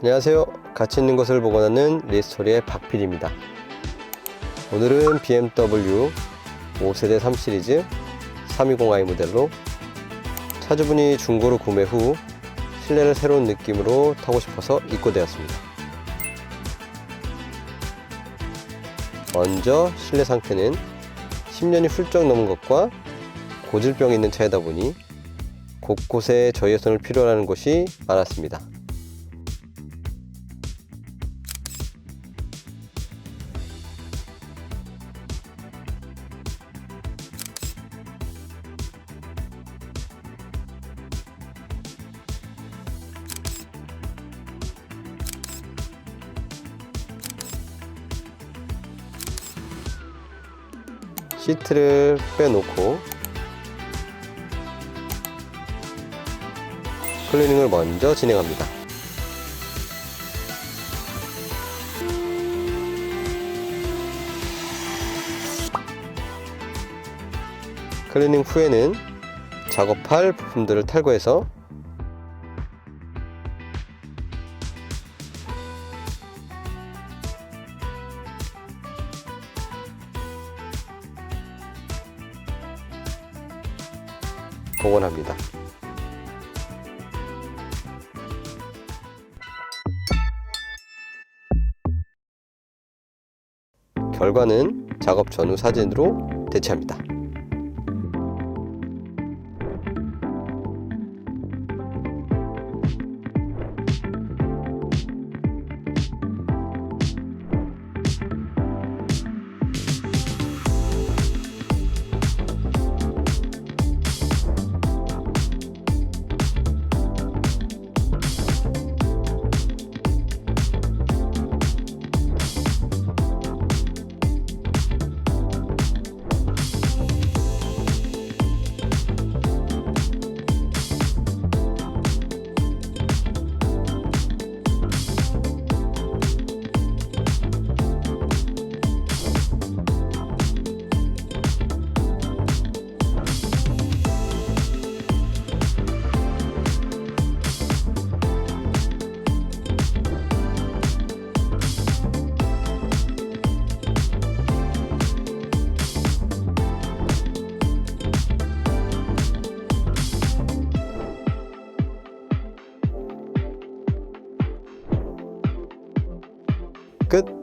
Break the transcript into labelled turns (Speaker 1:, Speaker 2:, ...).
Speaker 1: 안녕하세요. 가치 있는 것을 복원하는 리스토리의 박필입니다. 오늘은 BMW 5세대 3 시리즈 320i 모델로 차주분이 중고로 구매 후 실내를 새로운 느낌으로 타고 싶어서 입고되었습니다. 먼저 실내 상태는 10년이 훌쩍 넘은 것과 고질병이 있는 차이다 보니 곳곳에 저예선을 필요로 하는 곳이 많았습니다. 시트를 빼놓고 클리닝을 먼저 진행합니다. 클리닝 후에는 작업할 부품들을 탈거해서 복원합니다. 결과는 작업 전후 사진으로 대체합니다. 끝!